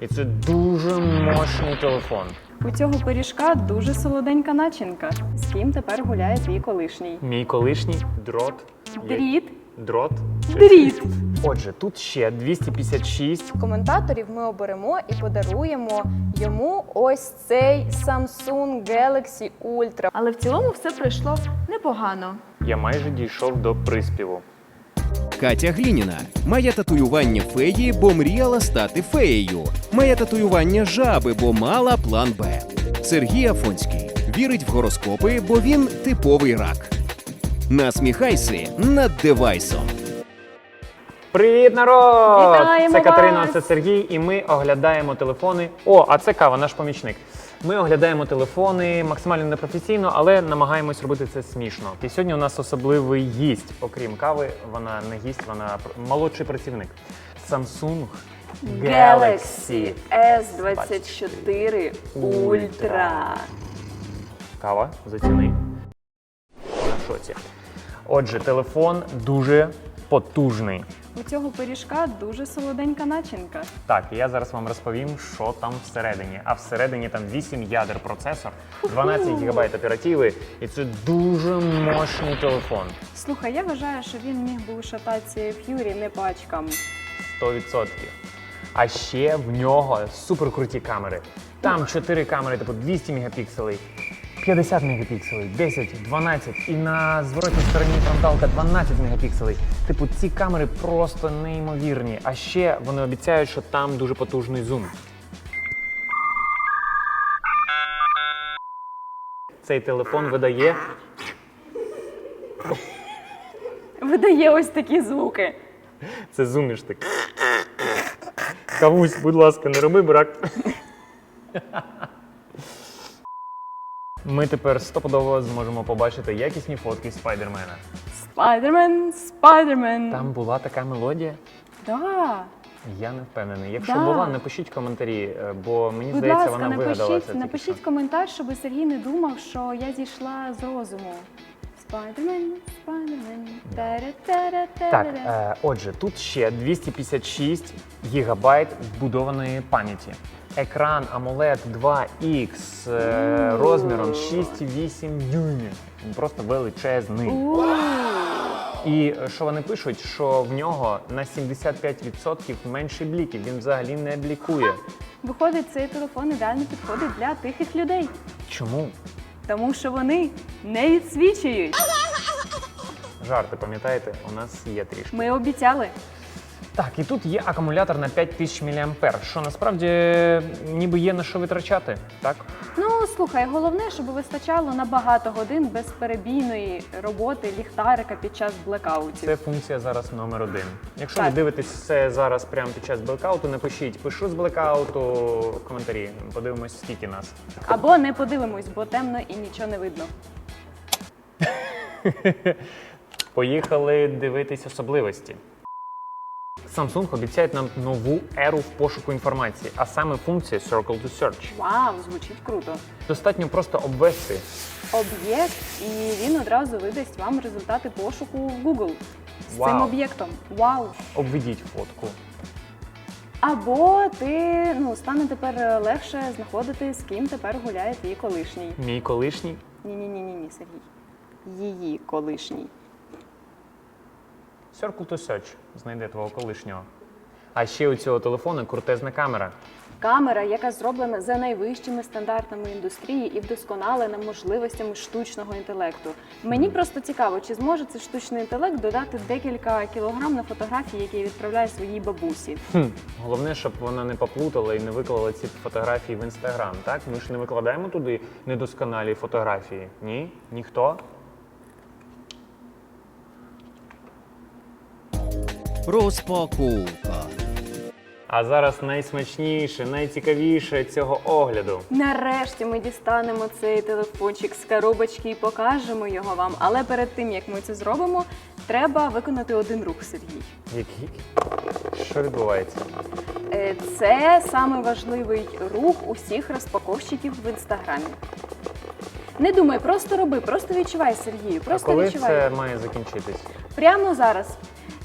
І це дуже мощний телефон. У цього пиріжка дуже солоденька начинка. З ким тепер гуляє твій колишній? Мій колишній дрот. Дріт. Дрот. Дріт. Отже, тут ще 256. коментаторів ми оберемо і подаруємо йому ось цей Samsung Galaxy Ultra. Але в цілому все пройшло непогано. Я майже дійшов до приспіву. Катя Глініна має татуювання феї, бо мріяла стати феєю. Має татуювання жаби, бо мала план Б. Сергій Афонський вірить в гороскопи, бо він типовий рак. Насміхайся над девайсом. Привіт, народ! Вітаємо Це Катерина, вас! це Сергій, і ми оглядаємо телефони. О, а це кава, наш помічник. Ми оглядаємо телефони максимально непрофесійно, але намагаємось робити це смішно. І сьогодні у нас особливий гість. Окрім кави, вона не гість, вона молодший працівник. Samsung Galaxy S24 Ultra. Кава, заціни. На шоці. Отже, телефон дуже потужний. У цього пиріжка дуже солоденька начинка. Так, я зараз вам розповім, що там всередині. А всередині там 8 ядер процесор, 12 ГБ оперативи, і це дуже мощний телефон. Слухай, я вважаю, що він міг би ушатати ф'юрі не пачками. 100%. А ще в нього суперкруті камери. Там 4 камери, типу 200 мегапікселей, 50 мегапікселей, 10, 12 і на зворотній стороні фронталка 12 мегапікселей. Типу, ці камери просто неймовірні. А ще вони обіцяють, що там дуже потужний зум. Цей телефон видає Видає ось такі звуки. Це зуміш так. Кавусь, будь ласка, не роби брак. Ми тепер стопудово зможемо побачити якісні фотки Спайдермена. Спайдермен, спайдермен. Там була така мелодія. Да. Я не впевнений. Якщо Да. була, напишіть коментарі, е, бо мені Будь здається, ласка, вона вигадала це. напишіть, тільки напишіть що. коментар, щоб Сергій не думав, що я зійшла з розуму. Спайдермен, спайдермен. Та-ра-та-ра-та-ра. Так, е, отже, тут ще 256 гігабайт вбудованої пам'яті. Екран AMOLED 2X е, розміром 6,8 дюймів. Він просто величезний. І е, що вони пишуть, що в нього на 75% менше бліків. Він взагалі не блікує. Виходить, цей телефон ідеально підходить для тихих людей, Чому? Тому що вони не відсвічують. Жарти, пам'ятаєте, у нас є трішки. Ми обіцяли. Так, і тут є акумулятор на 5000 мА, що насправді ніби є на що витрачати, так? Ну слухай, головне, щоб вистачало на багато годин безперебійної роботи ліхтарика під час блекаутів. Це функція зараз номер один. Якщо ви дивитесь це зараз прямо під час блекауту, напишіть пишу з блекауту в коментарі. Подивимось, скільки нас. Або не подивимось, бо темно і нічого не видно. Поїхали дивитись особливості. Samsung обіцяють нам нову еру в пошуку інформації, а саме функція Circle to Search. Вау, звучить круто. Достатньо просто обвести. Об'єкт, і він одразу видасть вам результати пошуку в Google з цим об'єктом. Вау! Обведіть фотку. Або ти ну стане тепер легше знаходити, з ким тепер гуляє твій колишній. Мій колишній Ні, ні, ні, ні, ні, Сергій. Її колишній. Circle to Search знайде твого колишнього. А ще у цього телефону крутезна камера. Камера, яка зроблена за найвищими стандартами індустрії і вдосконалена можливостями штучного інтелекту. Мені просто цікаво, чи зможе цей штучний інтелект додати декілька кілограм на фотографії, які відправляє своїй бабусі. Хм. Головне, щоб вона не поплутала і не виклала ці фотографії в інстаграм. Так? Ми ж не викладаємо туди недосконалі фотографії. Ні? Ніхто? Розпаковка. А зараз найсмачніше, найцікавіше цього огляду. Нарешті ми дістанемо цей телефончик з коробочки і покажемо його вам. Але перед тим як ми це зробимо, треба виконати один рух, Сергій. Який? Що відбувається? Е, Це саме важливий рух усіх розпаковщиків в інстаграмі. Не думай, просто роби, просто відчувай, Сергію. А Просто коли відчувай. це має закінчитись? Прямо зараз.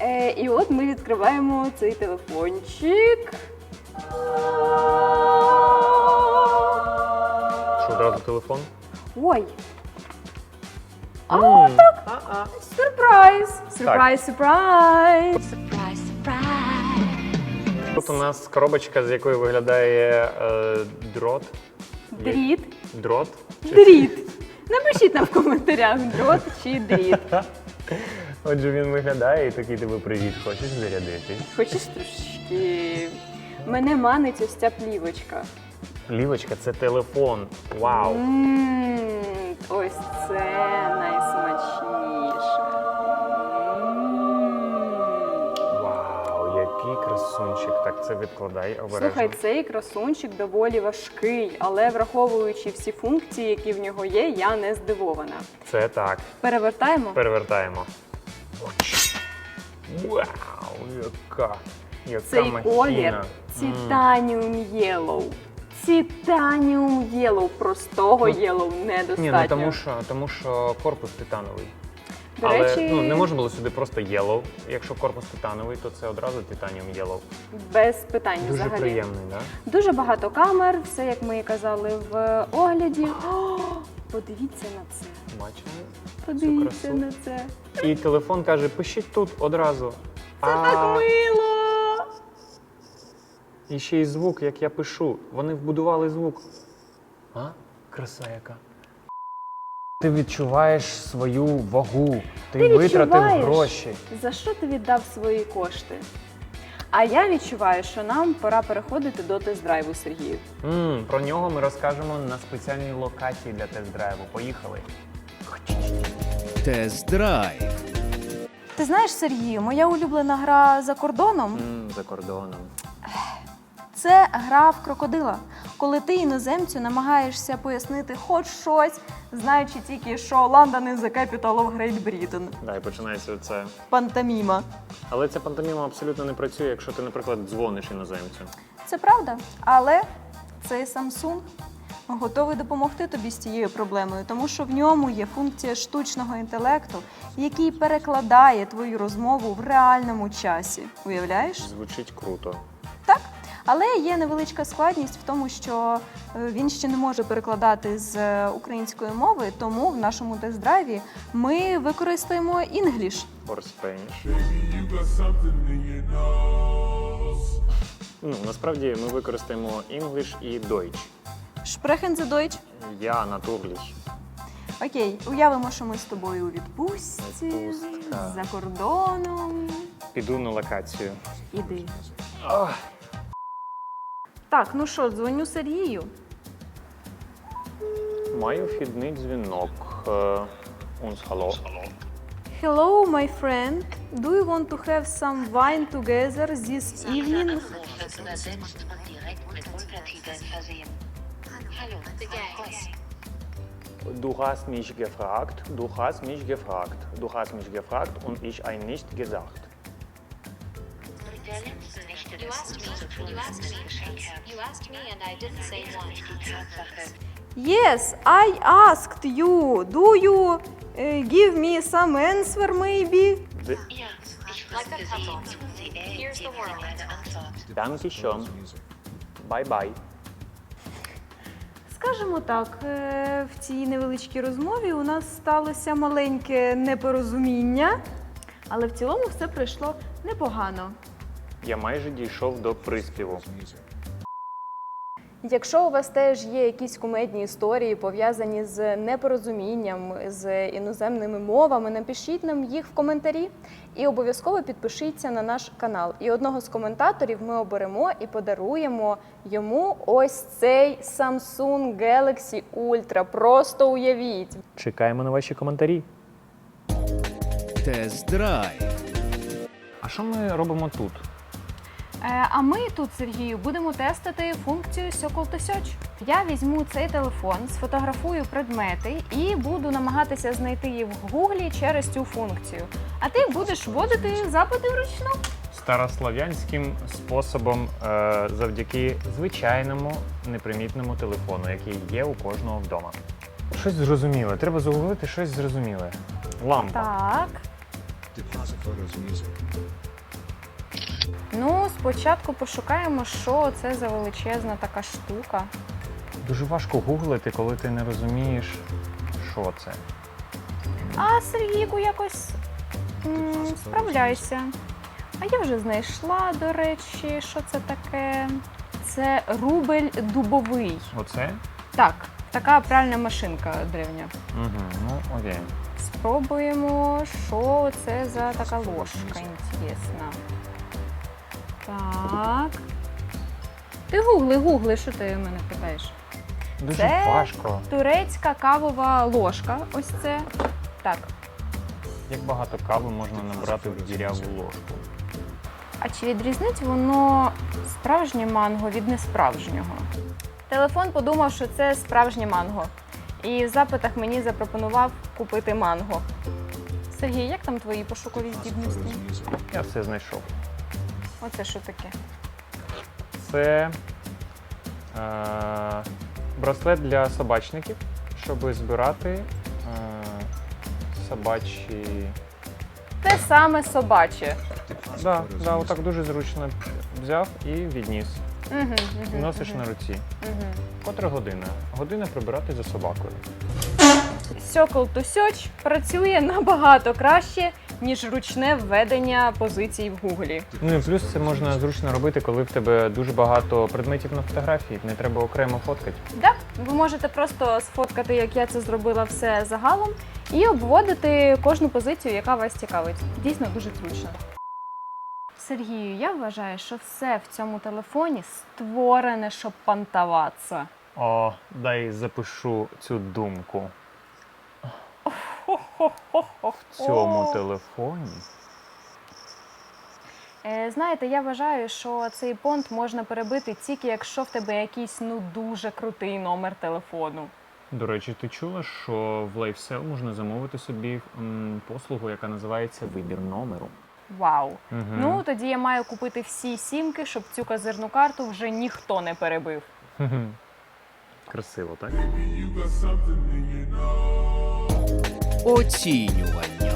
Е, і от ми відкриваємо цей телефончик. Що одразу телефон? Ой, О, так! Сюрприз! Сюрприз, сюрприз! Тут у нас коробочка, з якої виглядає е, дрот. Дріт. Дрот? Чи- Дріт. Напишіть нам в коментарях, дрот чи дріт. Отже, він виглядає і такий тебе привіт, хочеш зарядитись? Хочеш трошечки? Мене манить ось ця плівочка. Лівочка, це телефон. Вау! Мм, ось це найсмачніше. М. Вау, який красунчик. Так, це відкладай обережно. Слухай, цей красунчик доволі важкий, але враховуючи всі функції, які в нього є, я не здивована. Це так. Перевертаємо. Перевертаємо. Вау, яка! Яка Цей махіна. колір. Titanium Yellow. Titanium Yellow. Простого Ну, Yellow недостатньо. Ні, ну тому що, тому що корпус титановий. До Але речі, ну, не можна було сюди просто yellow. Якщо корпус титановий, то це одразу titanium yellow. без питань Дуже взагалі. приємний, да? Дуже багато камер, все як ми і казали в огляді. О, подивіться на це. Бачимо. Подивіться на це. І телефон каже, пишіть тут одразу. Це так мило. І ще й звук, як я пишу. Вони вбудували звук. А? Краса яка. Ти відчуваєш свою вагу, ти, Ти витратив гроші. За що ти віддав свої кошти? А я відчуваю, що нам пора переходити до тест-драйву Сергію. м про нього ми розкажемо на спеціальній локації для тест-драйву. Поїхали. Тест-драйв. Ти знаєш, Сергію, моя улюблена гра за кордоном м за кордоном. це гра в крокодила. Коли ти іноземцю намагаєшся пояснити хоч щось, знаючи тільки, що London is the capital of Great Britain. Да, і починається це. Пантоміма. Але ця пантоміма абсолютно не працює, якщо ти, наприклад, дзвониш іноземцю. Це правда, але цей Samsung готовий допомогти тобі з цією проблемою, тому що в ньому є функція штучного інтелекту, який перекладає твою розмову в реальному часі. Уявляєш? Звучить круто. Так. Але є невеличка складність в тому, що е, він ще не може перекладати з е, української мови, тому в нашому тест-драйві ми використаємо English. Or Spanish. Ну, насправді ми використаємо English і Deutsch. Sprechen Sie Deutsch? Я натурліч. Окей, уявимо, що ми з тобою у відпустці Відпустка. за кордоном. Піду на локацію. Іди. Так, ну що, дзвоню Сергію. Маю вхідний дзвінок. Е, Uns hallo. Hello, my friend. Do you want to have some wine together this evening? wird übersetzt und direkt mit Untertiteln versehen. Hallo, was? Du hast mich gefragt, du hast mich gefragt, du hast mich gefragt und ich ein nicht gesagt. Der letzte Nächte You des asked me, you asked me, you asked me, and I didn't say one. Yes, I asked you. Do you uh, give me some answer maybe? The- ja, ich fragte a Sie, Here's the world. eine Antwort. Dankeschön. Bye bye. Скажімо так, е, в цій невеличкій розмові у нас сталося маленьке непорозуміння, але в цілому все пройшло непогано. Я майже дійшов до приспіву. Якщо у вас теж є якісь кумедні історії, пов'язані з непорозумінням, з іноземними мовами, напишіть нам їх в коментарі і обов'язково підпишіться на наш канал. І одного з коментаторів ми оберемо і подаруємо йому ось цей Samsung Galaxy Ultra. Просто уявіть. Чекаємо на ваші коментарі. Тест-драйв. А що ми робимо тут? Е, А ми тут, Сергію, будемо тестити функцію to Я візьму цей телефон, сфотографую предмети і буду намагатися знайти їх в Гуглі через цю функцію. А ти будеш вводити запити вручну. Старослов'янським способом е, завдяки звичайному непримітному телефону, який є у кожного вдома. Щось зрозуміле. Треба загуглити щось зрозуміле. Лампа. Так. Ну, спочатку пошукаємо, що це за величезна така штука. Дуже важко гуглити, коли ти не розумієш, що це. А Сергійку якось м, справляйся. А я вже знайшла, до речі, що це таке. Це рубель дубовий. Оце? Так, така пральна машинка древня. Угу, ну окей. Спробуємо, що це за така ложка інтересна. Так. Ти гугли, гугли, що ти мене питаєш? Дуже Це- важко. Турецька кавова ложка. Ось це. Так. Як багато кави можна набрати в діряву ложку. А чи відрізнить воно справжнє манго від несправжнього? Телефон подумав, що це справжнє манго. І в запитах мені запропонував купити манго. Сергій, як там твої пошукові здібності? Я все знайшов. Оце що таке? Це е, браслет для собачників, щоб збирати е, собачі. Те саме собаче. Да, да, отак дуже зручно взяв і відніс. Угу, угу, Носиш на руці. Угу. Котра година? Година прибирати за собакою. To Search працює набагато краще, ніж ручне введення позицій в Гуглі. Ну і плюс це можна зручно робити, коли в тебе дуже багато предметів на фотографії, не треба окремо фоткати. Так, ви можете просто сфоткати, як я це зробила все загалом, і обводити кожну позицію, яка вас цікавить. Дійсно дуже зручно. Сергію, я вважаю, що все в цьому телефоні створене, щоб пантаватися. О, дай запишу цю думку. В цьому телефоні. Е, знаєте, я вважаю, що цей понт можна перебити тільки якщо в тебе якийсь ну дуже крутий номер телефону. До речі, ти чула, що в LifeSell можна замовити собі м, послугу, яка називається вибір номеру. Вау! Мгм. Ну тоді я маю купити всі сімки, щоб цю козирну карту вже ніхто не перебив. Красиво, так? You got something in your nose. Оцінювання.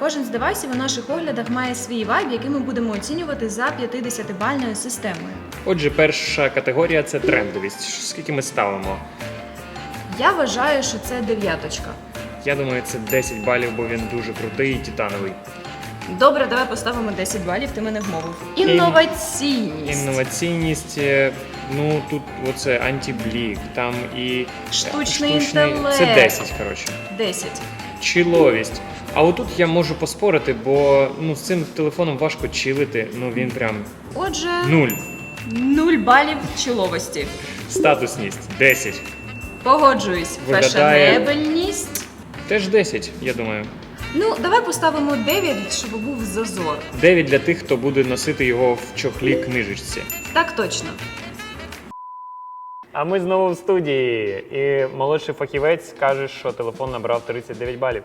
Кожен з девайсів у наших оглядах має свій вайб, який ми будемо оцінювати за 50-бальною системою. Отже, перша категорія це трендовість. Скільки ми ставимо? Я вважаю, що це дев'яточка. Я думаю, це 10 балів, бо він дуже крутий і титановий. Добре, давай поставимо 10 балів, ти мене вмовив. Інноваційність. Інноваційність, е, ну тут оце антиблік, там і Штучний Це інтелект. 10, коротше. 10. Чиловість. А отут я можу поспорити, бо ну з цим телефоном важко чилити. Ну він прям Отже, нуль. 0 балів чоловості. Статусність 10. Погоджуюсь. Виглядає- Фешенебельність. Теж 10, я думаю. Ну, давай поставимо 9, щоб був зазор. 9 для тих, хто буде носити його в чохлі книжечці. Так точно. А ми знову в студії. І молодший фахівець каже, що телефон набрав 39 балів.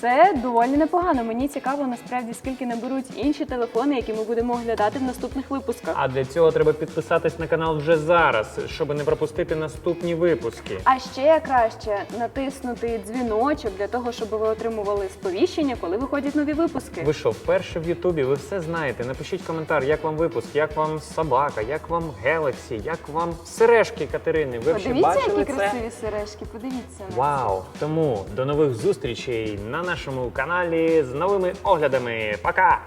Це доволі непогано. Мені цікаво насправді скільки наберуть інші телефони, які ми будемо оглядати в наступних випусках. А для цього треба підписатись на канал вже зараз, щоб не пропустити наступні випуски. А ще краще натиснути дзвіночок для того, щоб ви отримували сповіщення, коли виходять нові випуски. Ви що, вперше в Ютубі, ви все знаєте. Напишіть коментар, як вам випуск, як вам собака, як вам Гелексі, як вам сережки Катерини. Ви вже Подивіться, бачили які це? красиві сережки. Подивіться Вау! Тому до нових зустрічей на нашому каналі з новими оглядами. Пока!